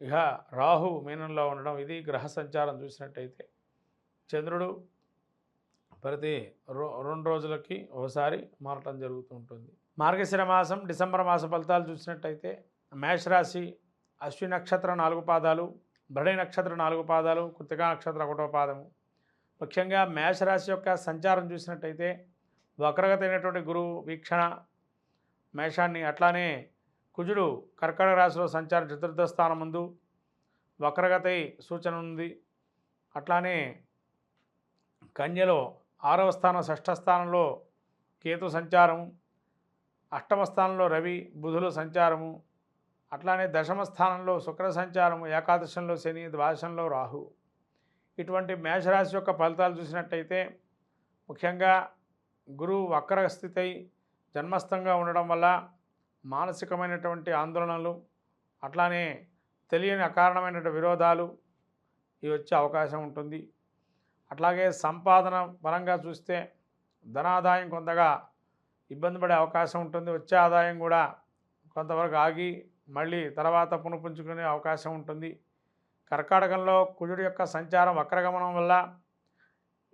ఇక రాహు మీనంలో ఉండడం ఇది గ్రహ సంచారం చూసినట్టయితే. చంద్రుడు ప్రతి రో రెండు రోజులకి ఒకసారి మారటం జరుగుతూ ఉంటుంది. మార్గశిర మాసం డిసెంబర్ మాస ఫలితాలు చూసినట్టయితే మేషరాశి అశ్వి నక్షత్రం నాలుగు పాదాలు భరణి నక్షత్రం నాలుగు పాదాలు కృతికా నక్షత్రం ఒకటో పాదము. ముఖ్యంగా మేషరాశి యొక్క సంచారం చూసినట్టయితే వక్రగతైనటువంటి గురువు వీక్షణ మేషాన్ని అట్లానే కుజుడు కర్కటక రాశిలో సంచారం చతుర్థ స్థానం ముందు వక్రగతి సూచన ఉంది. అట్లానే కన్యలో ఆరవ స్థానం షష్ఠ స్థానంలో కేతు సంచారము అష్టమ స్థానంలో రవి బుధులు సంచారము అట్లానే దశమ స్థానంలో శుక్ర సంచారము ఏకాదశంలో శని ద్వాదశంలో రాహు. ఇటువంటి మేషరాశి యొక్క ఫలితాలు చూసినట్టయితే ముఖ్యంగా గురువు వక్ర స్థితి జన్మస్థంగా ఉండడం వల్ల మానసికమైనటువంటి ఆందోళనలు అట్లానే తెలియని అకారణమైనటువంటి విరోధాలు ఇవి వచ్చే అవకాశం ఉంటుంది. అట్లాగే సంపాదన పరంగా చూస్తే ధనాదాయం కొంతగా ఇబ్బంది పడే అవకాశం ఉంటుంది. వచ్చే ఆదాయం కూడా కొంతవరకు ఆగి మళ్ళీ తర్వాత పునపుంచుకునే అవకాశం ఉంటుంది. కర్కాటకంలో కుజుడు యొక్క సంచారం వక్రగమనం వల్ల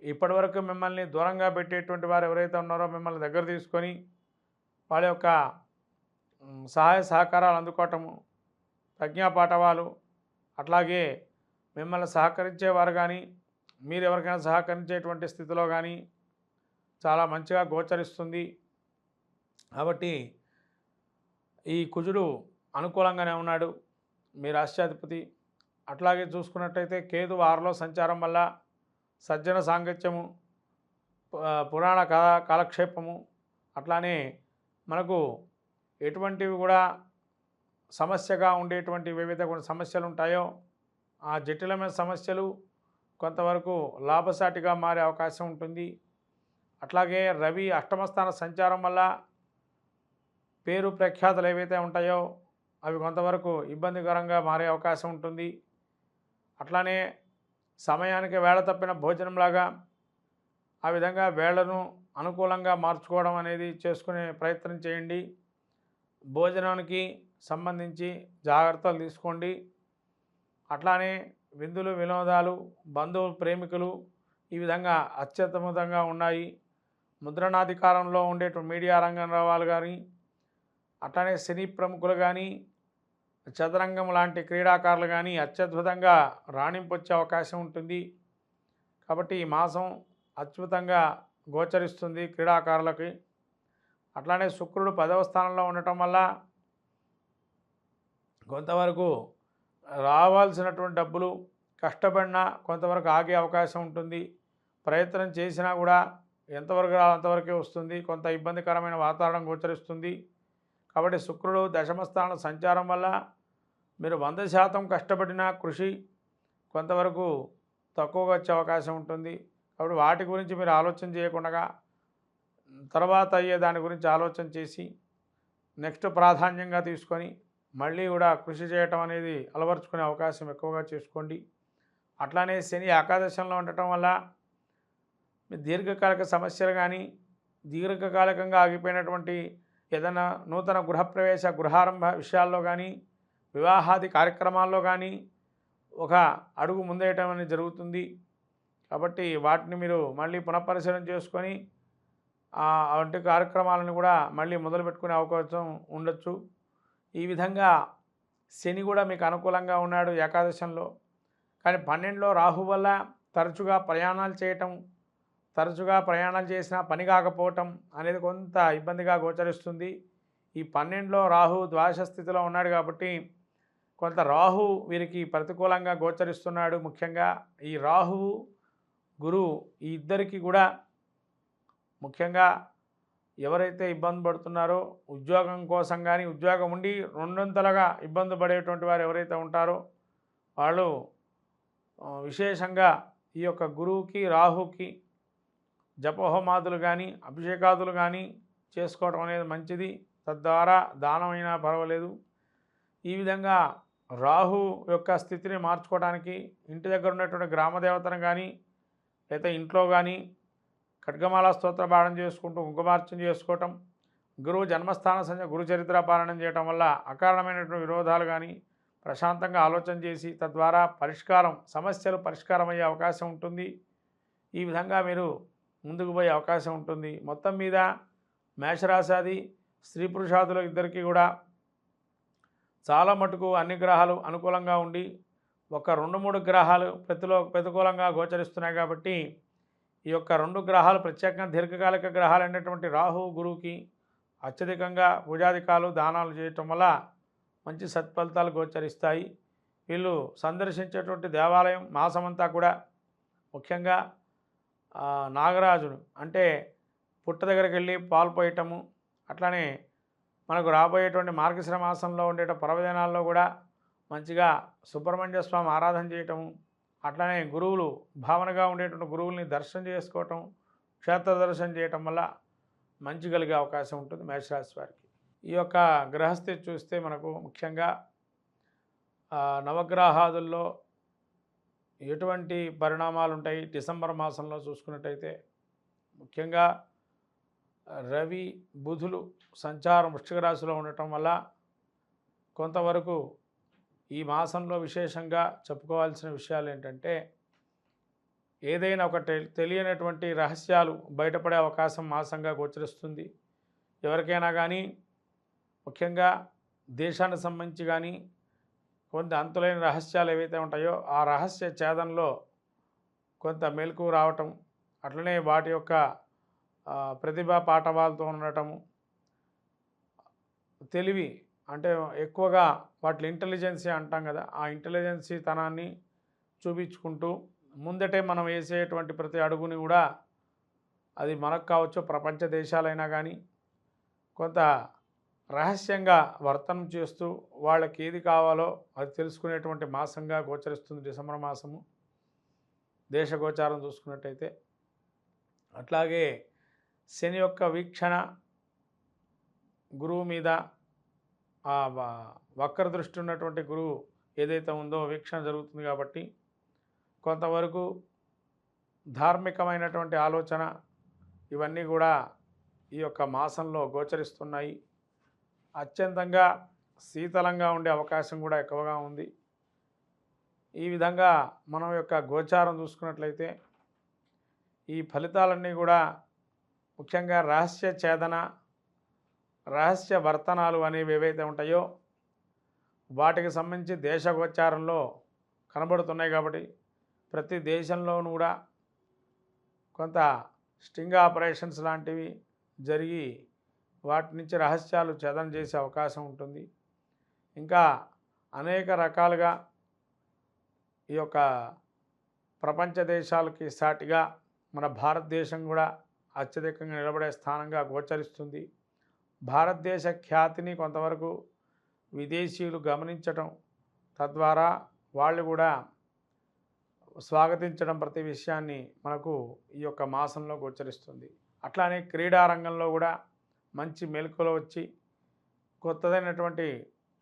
ఇప్పటివరకు మిమ్మల్ని దూరంగా పెట్టేటువంటి వారు ఎవరైతే ఉన్నారో మిమ్మల్ని దగ్గర తీసుకొని వాళ్ళ యొక్క సహాయ సహకారాలు అందుకోవటము ప్రజ్ఞాపాఠవాలు అట్లాగే మిమ్మల్ని సహకరించేవారు కానీ మీరు ఎవరికైనా సహకరించేటువంటి స్థితిలో కానీ చాలా మంచిగా గోచరిస్తుంది. కాబట్టి ఈ కుజుడు అనుకూలంగానే ఉన్నాడు మీ రాష్ట్రాధిపతి. అట్లాగే చూసుకున్నట్టయితే కేతు ఆరులో సంచారం వల్ల సజ్జన సాంగత్యము పురాణ కథ కాలక్షేపము అట్లానే మనకు ఎటువంటివి కూడా సమస్యగా ఉండేటువంటి వివిధ సమస్యలు ఉంటాయో ఆ జటిలమైన సమస్యలు కొంతవరకు లాభసాటిగా మారే అవకాశం ఉంటుంది. అట్లాగే రవి అష్టమ స్థాన సంచారం వల్ల పేరు ప్రఖ్యాతలు ఏవైతే ఉంటాయో అవి కొంతవరకు ఇబ్బందికరంగా మారే అవకాశం ఉంటుంది. అట్లానే సమయానికి వేళ తప్పిన భోజనంలాగా ఆ విధంగా వేళను అనుకూలంగా మార్చుకోవడం అనేది చేసుకునే ప్రయత్నం చేయండి. భోజనానికి సంబంధించి జాగ్రత్తలు తీసుకోండి. అట్లానే విందులు వినోదాలు బంధువులు ప్రేమికులు ఈ విధంగా అత్యద్భుతంగా ఉన్నాయి. ముద్రణాధికారంలో ఉండేటువంటి మీడియా రంగరావాలు కానీ అట్లానే సినీ ప్రముఖులు కానీ చదరంగం లాంటి క్రీడాకారులు కానీ అత్యద్భుతంగా రాణింపొచ్చే అవకాశం ఉంటుంది. కాబట్టి ఈ మాసం అద్భుతంగా గోచరిస్తుంది క్రీడాకారులకి. అట్లానే శుక్రుడు పదవ స్థానంలో ఉండటం వల్ల కొంతవరకు రావాల్సినటువంటి డబ్బులు కష్టపడినా కొంతవరకు ఆగే అవకాశం ఉంటుంది. ప్రయత్నం చేసినా కూడా ఎంతవరకు అంతవరకే వస్తుంది. కొంత ఇబ్బందికరమైన వాతావరణం గోచరిస్తుంది. కాబట్టి శుక్రుడు దశమస్థానం సంచారం వల్ల మీరు వంద శాతం కష్టపడిన కృషి కొంతవరకు తక్కువగా వచ్చే అవకాశం ఉంటుంది. కాబట్టి వాటి గురించి మీరు ఆలోచన చేయకుండా తర్వాత అయ్యే దాని గురించి ఆలోచన చేసి నెక్స్ట్ ప్రాధాన్యంగా తీసుకొని మళ్ళీ కూడా కృషి చేయటం అనేది అలవర్చుకునే అవకాశం ఎక్కువగా చేసుకోండి. అట్లానే శని ఏకాదశంలో ఉండటం వల్ల మీ దీర్ఘకాలిక సమస్యలు కానీ దీర్ఘకాలికంగా ఆగిపోయినటువంటి ఏదైనా నూతన గృహప్రవేశ గృహారంభ విషయాల్లో కానీ వివాహాది కార్యక్రమాల్లో కానీ ఒక అడుగు ముందేయటం అనేది జరుగుతుంది. కాబట్టి వాటిని మీరు మళ్ళీ పునఃపరిశీలన చేసుకొని వంటి కార్యక్రమాలను కూడా మళ్ళీ మొదలు పెట్టుకునే అవకాశం ఉండొచ్చు. ఈ విధంగా శని కూడా మీకు అనుకూలంగా ఉన్నాడు ఏకాదశంలో. కానీ పన్నెండులో రాహు వల్ల తరచుగా ప్రయాణాలు చేయటం తరచుగా ప్రయాణాలు చేసినా పని కాకపోవటం అనేది కొంత ఇబ్బందిగా గోచరిస్తుంది. ఈ పన్నెండులో రాహు ద్వాదశ స్థితిలో ఉన్నాడు కాబట్టి కొంత రాహు వీరికి ప్రతికూలంగా గోచరిస్తున్నాడు ముఖ్యంగా. ఈ రాహువు గురువు ఈ ఇద్దరికి కూడా ముఖ్యంగా ఎవరైతే ఇబ్బంది పడుతున్నారో ఉద్యోగం కోసం కానీ ఉద్యోగం ఉండి రెండొంతలుగా ఇబ్బంది పడేటువంటి వారు ఎవరైతే ఉంటారో వాళ్ళు విశేషంగా ఈ యొక్క గురువుకి రాహుకి జపహోమాదులు కానీ అభిషేకాదులు కానీ చేసుకోవడం అనేది మంచిది. తద్వారా దానమైనా పర్వాలేదు. ఈ విధంగా రాహు యొక్క స్థితిని మార్చుకోవడానికి ఇంటి దగ్గర ఉన్నటువంటి గ్రామదేవతను కానీ లేదా ఇంట్లో కానీ ఖడ్గమాల స్తోత్ర పాఠం చేసుకుంటూ కుంకుమార్చన చేసుకోవటం గురువు జన్మస్థాన సంజ గురు చరిత్ర పాలనం చేయటం వల్ల అకారణమైనటువంటి విరోధాలు కానీ ప్రశాంతంగా ఆలోచన చేసి తద్వారా పరిష్కారం సమస్యలు పరిష్కారం అయ్యే అవకాశం ఉంటుంది. ఈ విధంగా మీరు ముందుకు పోయే అవకాశం ఉంటుంది. మొత్తం మీద మేషరాశాది స్త్రీ పురుషాదులు ఇద్దరికీ కూడా చాలా మటుకు అన్ని గ్రహాలు అనుకూలంగా ఉండి ఒక రెండు మూడు గ్రహాలు ప్రతిలో ప్రతికూలంగా గోచరిస్తున్నాయి కాబట్టి ఈ యొక్క రెండు గ్రహాలు ప్రత్యేకంగా దీర్ఘకాలిక గ్రహాలు అయినటువంటి రాహు గురువుకి అత్యధికంగా పూజాధికాలు దానాలు చేయటం వల్ల మంచి సత్ఫలితాలు గోచరిస్తాయి. వీళ్ళు సందర్శించేటువంటి దేవాలయం మాసమంతా కూడా ముఖ్యంగా నాగరాజును అంటే పుట్ట దగ్గరికి వెళ్ళి పాలు పోయటము అట్లానే మనకు రాబోయేటువంటి మార్గశిర మాసంలో ఉండేట పర్వదినాల్లో కూడా మంచిగా సుబ్రహ్మణ్య స్వామి ఆరాధన చేయటము అట్లనే గురువులు భావనగా ఉండేటువంటి గురువుల్ని దర్శనం చేసుకోవటం క్షేత్ర దర్శనం చేయటం వల్ల మంచి కలిగే అవకాశం ఉంటుంది మేషరాశి వారికి. ఈ యొక్క గ్రహస్థితి చూస్తే మనకు ముఖ్యంగా నవగ్రహాదుల్లో ఎటువంటి పరిణామాలు ఉంటాయి డిసెంబర్ మాసంలో చూసుకున్నట్టయితే ముఖ్యంగా రవి బుధులు సంచారం వృష్టిక రాశిలో ఉండటం వల్ల కొంతవరకు ఈ మాసంలో విశేషంగా చెప్పుకోవాల్సిన విషయాలు ఏంటంటే ఏదైనా ఒక తెలియనటువంటి రహస్యాలు బయటపడే అవకాశం మాసంగా గోచరిస్తుంది. ఎవరికైనా కానీ ముఖ్యంగా దేశానికి సంబంధించి కానీ కొంత అంతులైన రహస్యాలు ఏవైతే ఉంటాయో ఆ రహస్య ఛేదనలో కొంత మెలకు రావటం అట్లనే వాటి యొక్క ప్రతిభా పాఠవాలతో ఉండటము తెలివి అంటే ఎక్కువగా వాటి ఇంటెలిజెన్సీ అంటాం కదా ఆ ఇంటెలిజెన్సీ తనాన్ని చూపించుకుంటూ ముందటే మనం వేసేటువంటి ప్రతి అడుగుని కూడా అది మనకు కావచ్చు ప్రపంచ దేశాలైనా కానీ కొంత రహస్యంగా వర్తనం చేస్తూ వాళ్ళకి ఏది కావాలో అది తెలుసుకునేటువంటి మాసంగా గోచరిస్తుంది డిసెంబర్ మాసము. దేశ గోచారం చూసుకున్నట్టయితే అట్లాగే శని యొక్క వీక్షణ గురువు మీద వక్ర దృష్టి ఉన్నటువంటి గురువు ఏదైతే ఉందో వీక్షణ జరుగుతుంది కాబట్టి కొంతవరకు ధార్మికమైనటువంటి ఆలోచన ఇవన్నీ కూడా ఈ యొక్క మాసంలో గోచరిస్తున్నాయి. అత్యంతంగా శీతలంగా ఉండే అవకాశం కూడా ఎక్కువగా ఉంది. ఈ విధంగా మనం యొక్క గోచారం చూసుకున్నట్లయితే ఈ ఫలితాలన్నీ కూడా ముఖ్యంగా రహస్య ఛేదన రహస్య వర్తనాలు అనేవి ఏవైతే ఉంటాయో వాటికి సంబంధించి దేశగోచారంలో కనబడుతున్నాయి కాబట్టి ప్రతి దేశంలోనూ కూడా కొంత స్టింగ్ ఆపరేషన్స్ లాంటివి జరిగి వాటి నుంచి రహస్యాలు ఛేదన చేసే అవకాశం ఉంటుంది. ఇంకా అనేక రకాలుగా ఈ యొక్క ప్రపంచ దేశాలకి సాటిగా మన భారతదేశం కూడా అత్యధికంగా నిలబడే స్థానంగా గోచరిస్తుంది. భారతదేశ ఖ్యాతిని కొంతవరకు విదేశీయులు గమనించటం తద్వారా వాళ్ళు కూడా స్వాగతించడం ప్రతి విషయాన్ని మనకు ఈ యొక్క మాసంలో గోచరిస్తుంది అట్లానే క్రీడా రంగంలో కూడా మంచి మెలకువలు వచ్చి కొత్తదైనటువంటి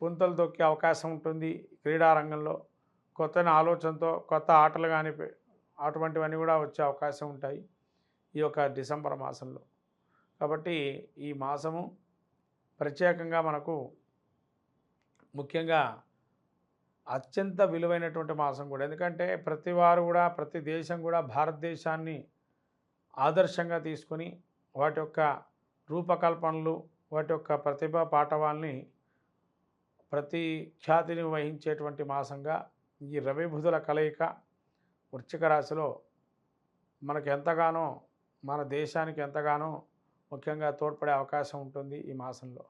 పుంతలు దొక్కే అవకాశం ఉంటుంది క్రీడా రంగంలో. కొత్త ఆలోచనతో కొత్త ఆటలు కానీ అటువంటివన్నీ కూడా వచ్చే అవకాశం ఉంటాయి ఈ యొక్క డిసెంబర్ మాసంలో. కాబట్టి ఈ మాసము ప్రత్యేకంగా మనకు ముఖ్యంగా అత్యంత విలువైనటువంటి మాసం కూడా. ఎందుకంటే ప్రతి వారు కూడా ప్రతి దేశం కూడా భారతదేశాన్ని ఆదర్శంగా తీసుకొని వాటి యొక్క రూపకల్పనలు వాటి యొక్క ప్రతిభా పాఠవాల్ని ప్రతి ఖ్యాతిని వహించేటువంటి మాసంగా ఈ రవిబుధుల కలయిక వృశ్చిక రాశిలో మనకు ఎంతగానో మన దేశానికి ఎంతగానో ముఖ్యంగా తోడ్పడే అవకాశం ఉంటుంది ఈ మాసంలో.